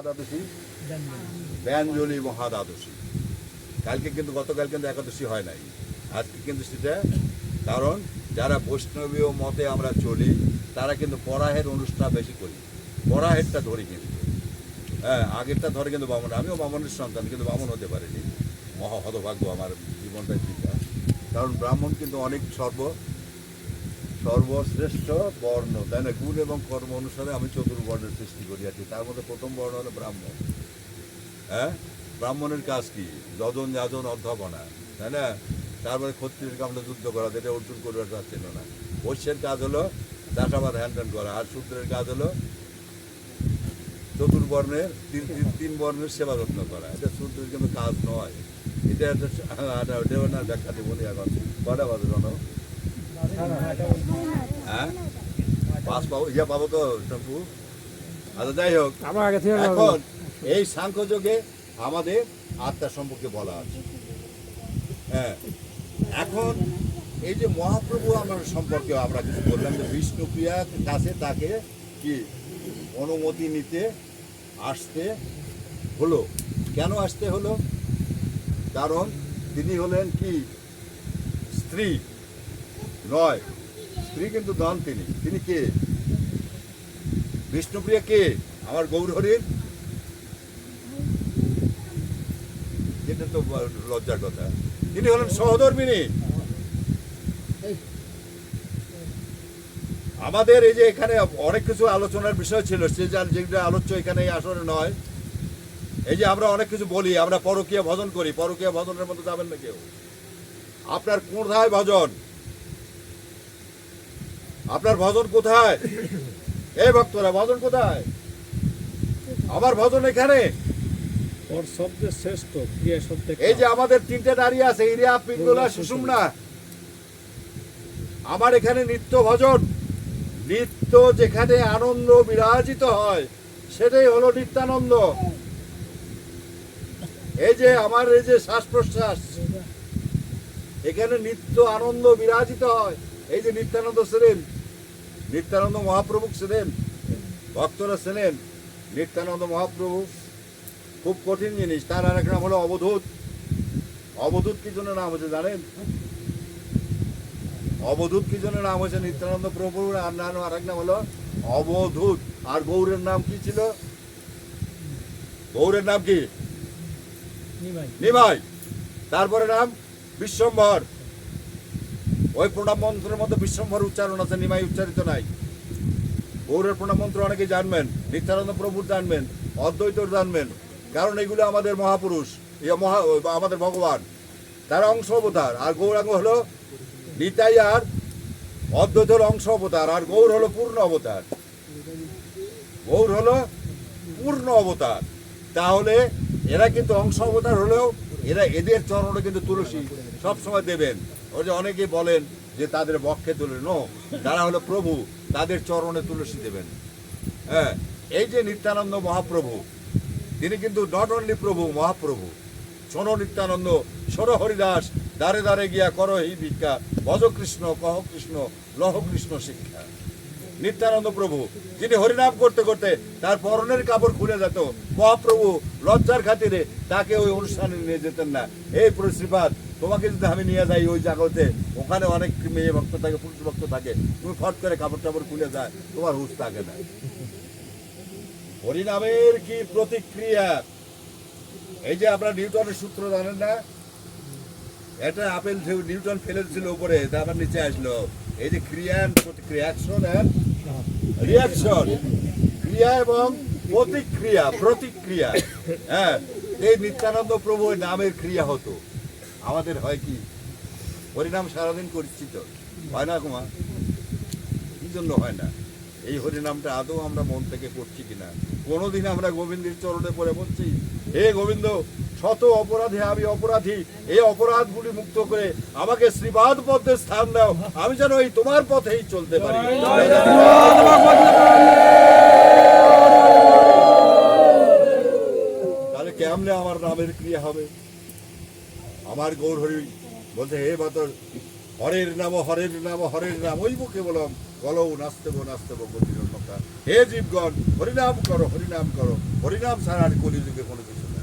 মহাদ্বাদশী? ব্যঞ্জলি মহাদ্বাদশী। কালকে কিন্তু গতকাল কিন্তু একাদশী হয় নাই। আজকে কিন্তু সেটা কারণ যারা বৈষ্ণবীয় মতে আমরা চলি তারা কিন্তু পরাহের অনুষ্ঠান বেশি করি। পরাহেরটা ধরি কিন্তু। হ্যাঁ আগেরটা ধরে কিন্তু বামন। আমিও বামনের সন্তান কিন্তু বামন হতে পারিনি। মহা হতভাগ্য আমার জীবনটা চিন্তা কারণ ব্রাহ্মণ কিন্তু অনেক সর্ব সর্বশ্রেষ্ঠ বর্ণ। তাই না গুণ এবং কর্ম অনুসারে আমি চতুর্বর্ণের সৃষ্টি করিয়াছি। তার মধ্যে প্রথম বর্ণ হলো ব্রাহ্মণ। হ্যাঁ? ব্রাহ্মণের কাজ কি? যজন যাজন অধ্যাপনা। তাই না? তারপরে ক্ষত্রিয়ের কামড়ে যুদ্ধ করা, যেটা অর্জুন করবার চাচ্ছিল না। বৈশ্যের কাজ হলো চাষাবাদ হ্যান্ড হ্যান্ড করা। আর শূদ্রের কাজ হলো চতুর্বর্ণের তিন তিন- তিন বর্ণের সেবা যত্ন করা। এটা শূদ্রের কিন্তু কাজ নয়। এটা একটা দেবনার ব্যাখ্যা দেবো এখন। কটা বাজে জানো? হ্যাঁ? পাস পাবো ইয়া পাবো তো টম্পু আচ্ছা যাই হোক। আমার আগে থেকে এখন এই সাংখ্যযোগে আমাদের আত্মা সম্পর্কে বলা আছে। হ্যাঁ। এখন এই যে মহাপ্রভু আমার সম্পর্কে আমরা কিছু বললাম যে বিষ্ণুপ্রিয়ার কাছে তাকে কি অনুমতি নিতে আসতে হলো? কেন আসতে হলো? কারণ তিনি হলেন কি? স্ত্রী। নয় স্ত্রী কিন্তু নন তিনি। তিনি কে? বিষ্ণুপ্রিয়া কে? আমার গৌরহরির? এটা তো লজ্জার কথা। তিনি হলেন সহধর্মিনী। আমাদের এই যে এখানে অনেক কিছু আলোচনার বিষয় ছিল, সে যার যেটা আলোচ্য এখানে এই নয়। এই যে আমরা অনেক কিছু বলি, আমরা পরকীয় ভজন করি। পরকীয় ভজনের মধ্যে যাবেন না কেউ। আপনার কোথায় ভজন? আপনার ভজন কোথায়? এই ভক্তরা ভজন কোথায়? আমার ভজন এখানে? ওর শব্দের শ্রেষ্ঠ ক্রিয়া শব্দে এই যে আমাদের তিনটে দাঁড়িয়ে আছে ইরিয়া পিঙ্গলা সুষুমনা। আমার এখানে নিত্য ভজন নিত্য যেখানে আনন্দ বিরাজিত হয় সেটাই হলো নিত্যানন্দ। এই যে আমার এই যে শ্বাস প্রশ্বাস এখানে নিত্য আনন্দ বিরাজিত হয়। এই যে নিত্যানন্দ ছিলেন নিত্যানন্দ মহাপ্রভু ছিলেন ভক্তরা ছিলেন। নিত্যানন্দ মহাপ্রভু খুব কঠিন জিনিস তার আর এক নাম হলো অবধূত। অবধূত কি জন্য নাম হয়েছে জানেন? অবধূত কি জন্য নাম হয়েছে? নিত্যানন্দ প্রভুর আর নাম আর এক নাম হলো অবধূত। আর গৌরের নাম কি ছিল? গৌরের নাম কি? নিমাই। তারপরে নাম বিশ্বম্ভর ওই প্রণাম মন্ত্রের মধ্যে বিশ্বম্ভর উচ্চারণ আছে, নিমাই উচ্চারিত নাই। গৌরের প্রণাম মন্ত্র অনেকে জানবেন, নিত্যানন্দ প্রভুর জানবেন, অদ্বৈতর জানবেন, কারণ এগুলো আমাদের মহাপুরুষ মহা আমাদের ভগবান। তার অংশ অবতার, আর গৌরাঙ্গ হলো নিতাই আর অদ্বৈতর অংশ অবতার, আর গৌর হলো পূর্ণ অবতার। গৌর হলো পূর্ণ অবতার। তাহলে এরা কিন্তু অংশ অবতার হলেও এরা এদের চরণে কিন্তু তুলসী সব সময় দেবেন। ওই যে অনেকে বলেন যে তাদের বক্ষে তুলে, নো তারা হলো প্রভু, তাদের চরণে তুলসী দেবেন। হ্যাঁ এই যে নিত্যানন্দ মহাপ্রভু, তিনি কিন্তু নট অনলি প্রভু, মহাপ্রভু, শোনো নিত্যানন্দ, শোনো হরিদাস, দ্বারে দ্বারে গিয়া করো এই ভিক্ষা, ভজ কৃষ্ণ, কহ কৃষ্ণ, লহ কৃষ্ণ শিক্ষা। নিত্যানন্দ প্রভু, যিনি হরিনাম করতে করতে তার পরনের কাপড় খুলে যেত, মহাপ্রভু লজ্জার খাতিরে তাকে ওই অনুষ্ঠানে নিয়ে যেতেন না। এই শ্রীপাদ তোমাকে যদি আমি নিয়ে যাই ওই জায়গাতে, ওখানে অনেক মেয়ে ভক্ত থাকে, পুরুষ ভক্ত থাকে, তুমি ফট করে কাপড় টাপড় খুলে যায়, তোমার হুশ থাকে না। হরিনামের কি প্রতিক্রিয়া? এই যে আপনারা নিউটনের সূত্র জানেন না? এটা আপেল নিউটন ফেলে ফেলেছিল উপরে তারপর নিচে আসলো। এই যে ক্রিয়া প্রতিক্রিয়া অ্যাকশন রিয়াকশন ক্রিয়া এবং প্রতিক্রিয়া প্রতিক্রিয়া। হ্যাঁ এই নিত্যানন্দ প্রভু নামের ক্রিয়া হতো। আমাদের হয় কি? হরিনাম সারাদিন করছি তো হয় না, কুমার? কি জন্য হয় না। এই হরিনামটা আদৌ আমরা মন থেকে করছি কিনা? কোনোদিন আমরা গোবিন্দের চরণে পড়ে বলছি, হে গোবিন্দ, শত অপরাধে আমি অপরাধী। এই অপরাধগুলি মুক্ত করে আমাকে শ্রীবাদ পদ্মে স্থান দাও। আমি যেন এই তোমার পথেই চলতে পারি। তাহলে কেমনে আমার নামের ক্রিয়া হবে? আমার গৌর হরি বলছে, হে মাতর হরের নাম হরের নাম হরের নাম, ওই মুখে বললাম নাচতেব নাচতেব গতির কথা হে জীবগণ, হরিনাম করো হরিনাম করো, হরিনাম ছাড়া আর কলিযুগে কোনো কিছু না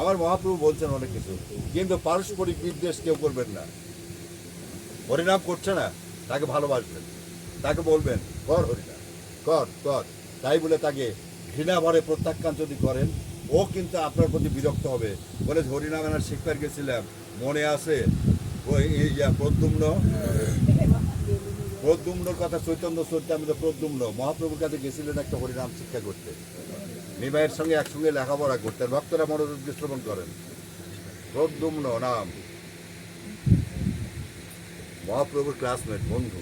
আমার মহাপ্রভু বলছেন অনেক কিছু, কিন্তু পারস্পরিক বিদ্বেষ কেউ করবেন না। হরিনাম করছে না, তাকে ভালোবাসবেন, তাকে বলবেন, কর হরিনাম, কর কর। তাই বলে তাকে ঘৃণা ভরে প্রত্যাখ্যান যদি করেন ও কিন্তু আপনার প্রতি বিরক্ত হবে। বলে হরিনাম আনার শিক্ষার গেছিলাম। মনে আছে? ওই ইয়া প্রদ্যুম্ন? প্রদ্যুম্নর কথা চৈতন্য চৈত্য আমি তো প্রদ্যুম্ন। মহাপ্রভুর কাছে গেছিলেন একটা হরিনাম শিক্ষা করতে। নিমাইয়ের সঙ্গে একসঙ্গে লেখাপড়া করতেন। ভক্তরা মনোযোগ শ্রবণ করেন। প্রদ্যুম্ন নাম। মহাপ্রভুর ক্লাসমেট বন্ধু।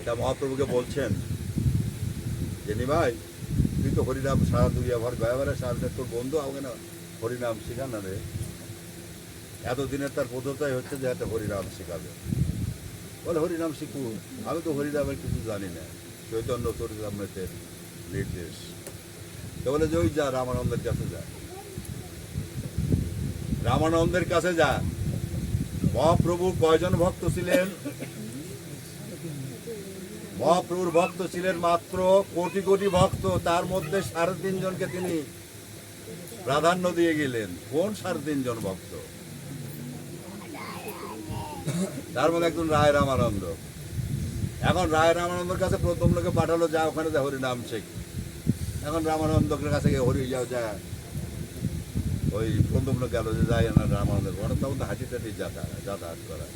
এটা মহাপ্রভুকে বলছেন যে, নিমাই তুই তো হরিনাম সারা দুনিয়া ভর গয়াবারে সারা তোর বন্ধু, আমাকে না হরিনাম শেখা না রে। এতদিনের তার পদ্ধতাই হচ্ছে যে একটা হরিনাম শেখাবে। বলে, হরিনাম শিখু আমি তো হরিনামের কিছু জানি না। চৈতন্য চরিতামৃতের নির্দেশ। তো বলে, যে ওই যা, রামানন্দের কাছে যা। রামানন্দের কাছে যা। মহাপ্রভু কয়জন ভক্ত ছিলেন? মহাপ্রভুর ভক্ত ছিলেন মাত্র কোটি কোটি ভক্ত, তার মধ্যে সাড়ে তিনজনকে তিনি প্রাধান্য দিয়ে গেলেন। কোন সাড়ে তিনজন ভক্ত? তার মধ্যে একজন রায় রামানন্দ। এখন রায় রামানন্দর কাছে প্রথম লোকে পাঠালো, যা ওখানে যা, হরিনাম শেখ। এখন রামানন্দের কাছে গিয়ে, হরি, যাও, যা। ওই প্রথম লোক গেল যে, যাই না, রামানন্দ, ওখানে তখন তো হাঁটি টাটি যাতায়াত যাতায়াত করা।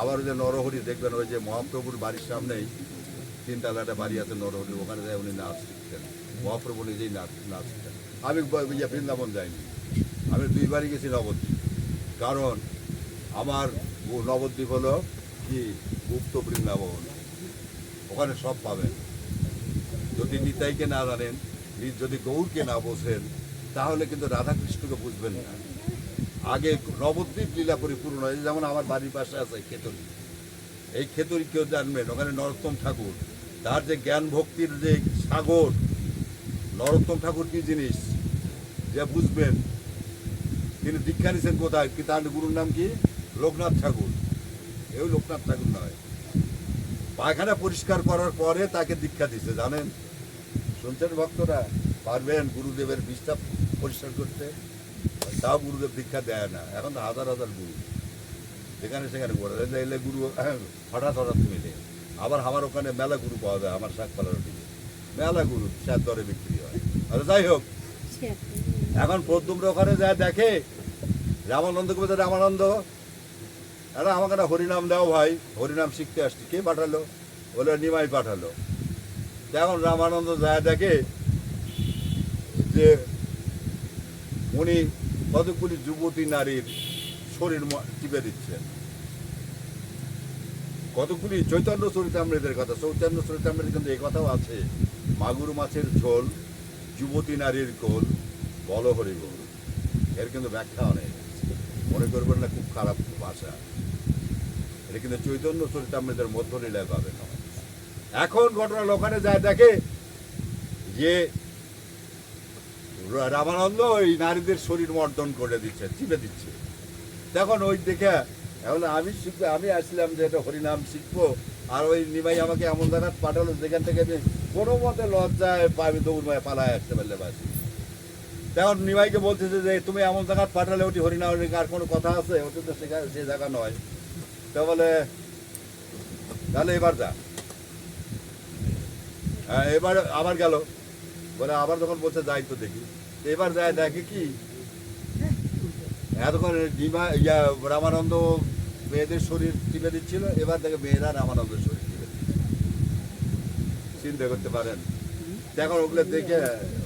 আবার ওই যে নরহরি দেখবেন, ওই যে মহাপ্রভুর বাড়ির সামনেই তিনতলা একটা বাড়ি আছে নরহরি, ওখানে যায় উনি নাচ শিখতেন। মহাপ্রভু নিজেই নাচ নাচ শিখতেন। আমি ইয়ে বৃন্দাবন যাইনি। আমি দুইবারই গেছি নবদ্বীপ। কারণ আমার নবদ্বীপ হলো কি? গুপ্ত বৃন্দাবন। ওখানে সব পাবেন। যদি নিতাইকে না জানেন যদি গৌরকে না বোঝেন, তাহলে কিন্তু রাধাকৃষ্ণকে বুঝবেন না। আগে নবদ্বীপ লীলা পরিপূর্ণ হয়। যেমন আমার বাড়ির পাশে আছে খেতরি। এই খেতরি কেউ জানবেন, ওখানে নরোত্তম ঠাকুর। তার যে জ্ঞান ভক্তির যে সাগর নরোত্তম ঠাকুর কি জিনিস যে বুঝবেন তিনি দীক্ষা নিছেন কোথায়? কি তার গুরুর নাম কি? লোকনাথ ঠাকুর। এই লোকনাথ ঠাকুর নয়। পায়খানা পরিষ্কার করার পরে তাকে দীক্ষা দিছে জানেন? শুনছেন ভক্তরা? পারবেন গুরুদেবের বিষটা পরিষ্কার করতে? তাও গুরুদেব দীক্ষা দেয় না। এখন তো হাজার হাজার গুরু। যেখানে সেখানে এলে গুরু হ্যাঁ, হঠাৎ হঠাৎ মিলে। আবার আমার ওখানে মেলা গুরু পাওয়া যায় আমার শাক পালার দিকে। মেলা গুরু চার দরে বিক্রি হয়। আচ্ছা যাই হোক। এখন প্রদ্যুম্র ওখানে যায় দেখে রামানন্দকে বলছে রামানন্দ। আরে আমাকে না হরিনাম দাও ভাই হরিনাম শিখতে আসছি। কে পাঠালো? বলে নিমাই পাঠালো। এখন রামানন্দ যায় দেখে যে উনি কতগুলি যুবতী নারীর শরীর টিপে দিচ্ছেন। কতগুলি চৈতন্য চরিতামৃতের কথা, চৈতন্য চরিতামৃত কিন্তু এই কথাও আছে। মাগুর মাছের ঝোল, যুবতী নারীর কোল বল হরি গোল। এর কিন্তু ব্যাখ্যা অনেক। মনে করবেন না, খুব খারাপ ভাষা। এটা কিন্তু চৈতন্য চরিতামৃতের মধ্য লীলায় পাবে না। এখন ঘটনা ওখানে যায়, দেখে যে রামানন্দ ওই নারীদের শরীর মর্দন করে দিচ্ছে, চিপে দিচ্ছে। তখন ওই দেখে এখন আমি শিখব, আমি আসলাম যে এটা হরিনাম শিখব। আর ওই নিমাই আমাকে এমন জায়গায় পাঠালো যেখান থেকে আমি কোনো মতে লজ্জায় আমি দৌড় মায় পালায় আসতে পারলে বাসি তখন নিমাইকে বলতেছে যে, তুমি এমন জায়গায় পাঠালে ওটি হরিনাম আর কোনো কথা আছে? ওটি তো সেখানে সে জায়গা নয়। তো বলে, তাহলে এবার যা। হ্যাঁ এবার আবার গেল। বলে, আবার যখন বলছে যাই তো দেখি। এবার যায় দেখে কি? এতক্ষণ ডিমা ইয়া রামানন্দ মেয়েদের শরীর টিপে দিচ্ছিল, এবার দেখে মেয়েরা রামানন্দের শরীর টিপে চিন্তা করতে পারেন। এখন ওগুলো দেখে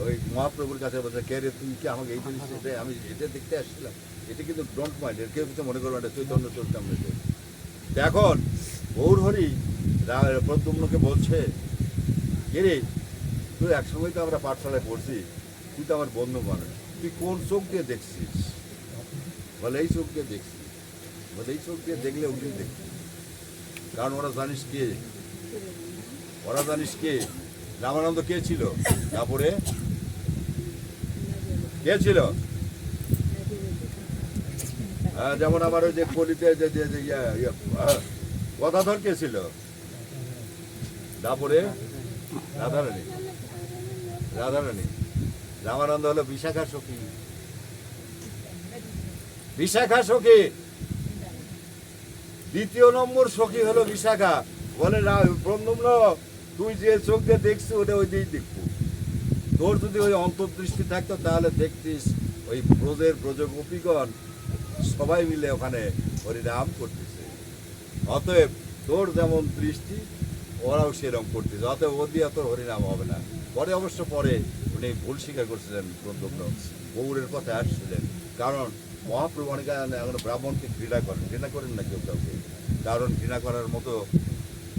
ওই মহাপ্রভুর কাছে বলছে, কে রে তুমি কি আমাকে এই জিনিস আমি এটা দেখতে আসছিলাম। এটা কিন্তু ডোন্ট মাইন্ড এর কেউ কিছু মনে করবে না চৈতন্য চলতাম এখন গৌর হরি রা- প্রদ্যুম্নকে বলছে, কে রে, তুই একসঙ্গেই তো আমরা পাঠশালায় পড়ছি, তুই তো আমার বন্ধু মানুষ, তুই কোন চোখ দিয়ে দেখছিস? বলে, এই চোখ দিয়ে দেখছি। বলে এই চোখ দিয়ে দেখলে ওগুলি দেখছি কারণ ওরা জানিস কে? ওরা জানিস কে? রামানন্দ কে ছিল? তারপরে? কে ছিল? হ্যাঁ, যেমন আমার ওই যে কলিতে যে কে ছিল? তারপরে? রাধারানী। রাধারানী। রামানন্দ হলো বিশাখা সখী। বিশাখা সখী। দ্বিতীয় নম্বর সখী হলো বিশাখা। বলে ব্রহ্মম্ন তুই যে চোখ দিয়ে দেখছিস, ওটা ওই দিয়েই দেখব। তোর যদি ওই অন্তর্দৃষ্টি থাকতো, তাহলে দেখতিস ওই ব্রজের ব্রজগোপীগণ সবাই মিলে ওখানে হরিনাম করতেছে। অতএব তোর যেমন দৃষ্টি, ওরাও সেরকম করতেছে। অতএব ও দিয়ে তোর হরিনাম হবে না। পরে অবশ্য পরে উনি ভুল স্বীকার করছিলেন প্রদ্যুম্ন গৌরের পথে আসছিলেন। কারণ মহাপ্রভু অনেক এখন ব্রাহ্মণকে ঘৃণা করেন। ঘৃণা করেন না কেউ কাউকে। কারণ ঘৃণা করার মতো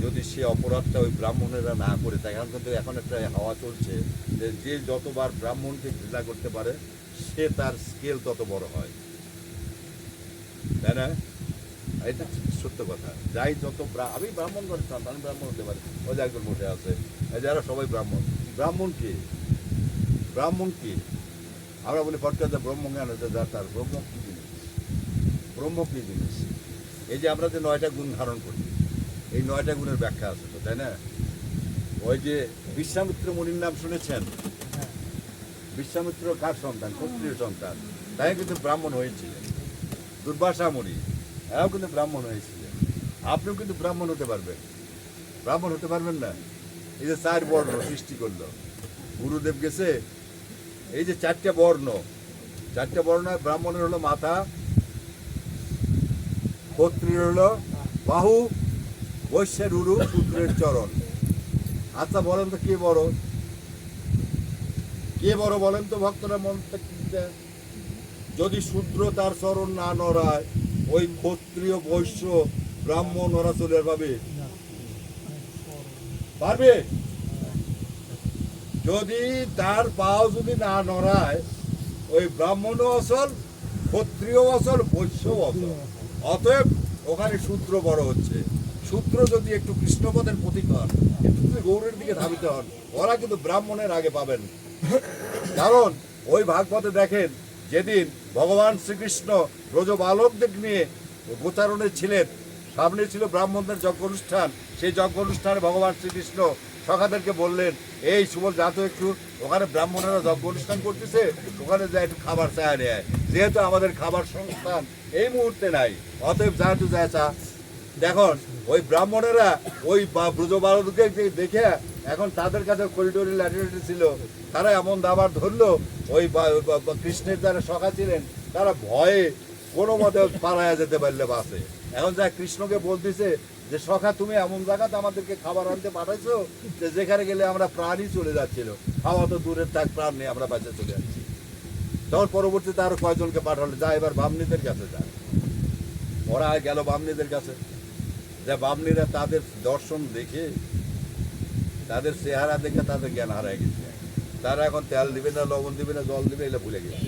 যদি সে অপরাধটা ওই ব্রাহ্মণেরা না করে, তাই এখন কিন্তু এখন একটা হাওয়া চলছে যে যে যতবার ব্রাহ্মণকে ঘৃণা করতে পারে, সে তার স্কেল তত বড় হয়। তাই না? এটা সত্য কথা। যাই যত আমি ব্রাহ্মণ সন্তান আমি ব্রাহ্মণ হতে পারি। ওই যে একজন বসে আছে। যারা সবাই ব্রাহ্মণ। ব্রাহ্মণ কি? ব্রাহ্মণ কি? আমরা বলি ফটকাতে ব্রহ্ম জ্ঞান হচ্ছে যার তার ব্রহ্ম কি জিনিস ব্রহ্ম কি জিনিস এই যে আমরা যে নয়টা গুণ ধারণ করি, এই নয়টা গুণের ব্যাখ্যা আছে তো, তাই না? ওই যে বিশ্বামিত্র মুনির নাম শুনেছেন? বিশ্বামিত্র কার সন্তান? ক্ষত্রিয় সন্তান। তাই কিন্তু ব্রাহ্মণ হয়েছিলেন। দুর্বাসা মুনি এরাও কিন্তু ব্রাহ্মণ হয়েছিলেন। আপনিও কিন্তু ব্রাহ্মণ হতে পারবেন। ব্রাহ্মণ হতে পারবেন না? এই যে চার বর্ণ সৃষ্টি করল। গুরুদেব গেছে, এই যে চারটে বর্ণ চারটে বর্ণ ব্রাহ্মণের হলো মাথা ক্ষত্রিয় হলো বাহু বৈশ্যের উরু পুত্রের চরণ। আচ্ছা বলেন তো কে বড়? কে বড় বলেন তো ভক্তরা মন যদি শূদ্র তার চরণ না নড়ায়, ওই ক্ষত্রিয় বৈশ্য ব্রাহ্মণ ওরা চলে পাবে? পারবে? যদি তার পাও যদি না নড়ায়, ওই ব্রাহ্মণও অসল ক্ষত্রিয় অসল বৈশ্য অসল অতএব ওখানে সূত্র বড় হচ্ছে। সূত্র যদি একটু কৃষ্ণপদের প্রতীক হন একটু যদি গৌরের দিকে ধাবিত হন, ওরা কিন্তু ব্রাহ্মণের আগে পাবেন। কারণ ওই ভাগবতে দেখেন, যেদিন ভগবান শ্রীকৃষ্ণ ব্রজ বালকদের নিয়ে গোচারণে ছিলেন, সামনে ছিল ব্রাহ্মণদের যজ্ঞ অনুষ্ঠান সেই যজ্ঞ অনুষ্ঠানে ভগবান শ্রীকৃষ্ণ সখাদেরকে বললেন, এই সুবল, যা তো একটু ওখানে ব্রাহ্মণেরা যজ্ঞ অনুষ্ঠান করতেছে, ওখানে যা একটু খাবার চায় নেয়। যেহেতু আমাদের খাবার সংস্থান এই মুহূর্তে নাই, অতএব যা একটু যা চা। দেখুন ওই ব্রাহ্মণেরা ওই বা- ব্রজ বালককে দেখে এখন তাদের কাছে করিডোরি ল্যাটিনিটি ছিল, তারা এমন দাবার ধরলো, ওই কৃষ্ণের যারা সখা ছিলেন, তারা ভয়ে কোনো মতে পালায়া যেতে পারলে বাসে। এখন যা কৃষ্ণকে বলতেছে যে সখা, তুমি এমন জায়গাতে আমাদেরকে খাবার আনতে পাঠাইছো যে যেখানে গেলে আমরা প্রাণই চলে যাচ্ছিল। খাওয়া তো দূরের থাক, প্রাণ নেই, আমরা বাঁচে চলে যাচ্ছি। তখন পরবর্তীতে আরও কয়জনকে পাঠালো, যা এবার বামনিদের কাছে যা। ওরা গেল বামনিদের কাছে। যে বামনিরা তাদের দর্শন দেখে, তাদের চেহারা দেখে তাদের জ্ঞান হারায় গেছে। তারা এখন তেল দিবে না, লবণ দিবে না, জল দিবে এগুলো ভুলে গেছে।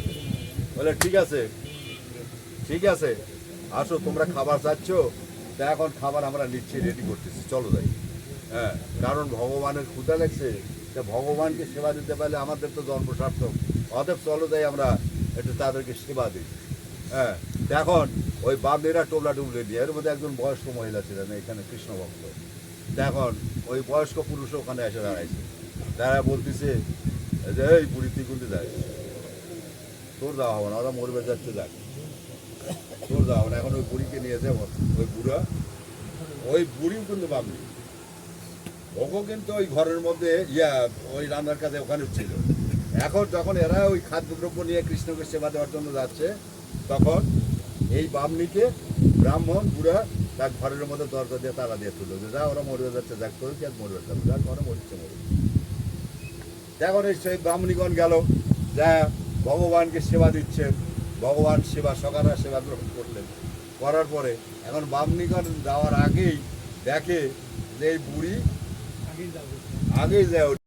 বলে, ঠিক আছে ঠিক আছে, আসো, তোমরা খাবার চাচ্ছ তা এখন খাবার আমরা নিচ্ছি রেডি করতেছি। চলো যাই হ্যাঁ কারণ ভগবানের ক্ষুদা লাগছে, তা ভগবানকে সেবা দিতে পারলে আমাদের তো জন্ম সার্থক। অতএব চলো যাই আমরা একটু তাদেরকে সেবা দিই। হ্যাঁ এখন, ওই বামনিরা টোবলা টুবলে দিয়ে, এর মধ্যে একজন বয়স্ক মহিলা ছিলেন, এখানে কৃষ্ণ ভক্ত। এখন, ওই বয়স্ক পুরুষ ওখানে এসে দাঁড়াইছে। তারা বলতেছে যে, এই বুড়ি তুই কোনতে যাই তোর যাওয়া হবে না, ওরা মরবে যাচ্ছে যাক এখন ওই বুড়িকে নিয়ে যাব, ওই বুড়া। ওই বুড়িও কিন্তু বামনি ওকে কিন্তু ওই ঘরের মধ্যে ইয়া, ওই রান্নার ওখানে ছিল। এখন যখন এরা ওই খাদ্যদ্রব্য নিয়ে কৃষ্ণকে সেবা দেওয়ার জন্য যাচ্ছে, তখন এই বামনিকে ব্রাহ্মণ, বুড়া তার ঘরের মধ্যে দরজা দিয়ে তারা দিয়ে তুললো যে যা ওরা মরে যাচ্ছে যাক তোর কি আর মরবে যাবে যা ঘরে মরছে মরবে এখন এই সেই ব্রাহ্মণীগণ গেল। যা ভগবানকে সেবা দিচ্ছেন ভগবান সেবা সকারা সেবা গ্রহণ করলেন। করার পরে এখন বামনিগণ যাওয়ার আগেই দেখে যে এই বুড়ি আগেই যায়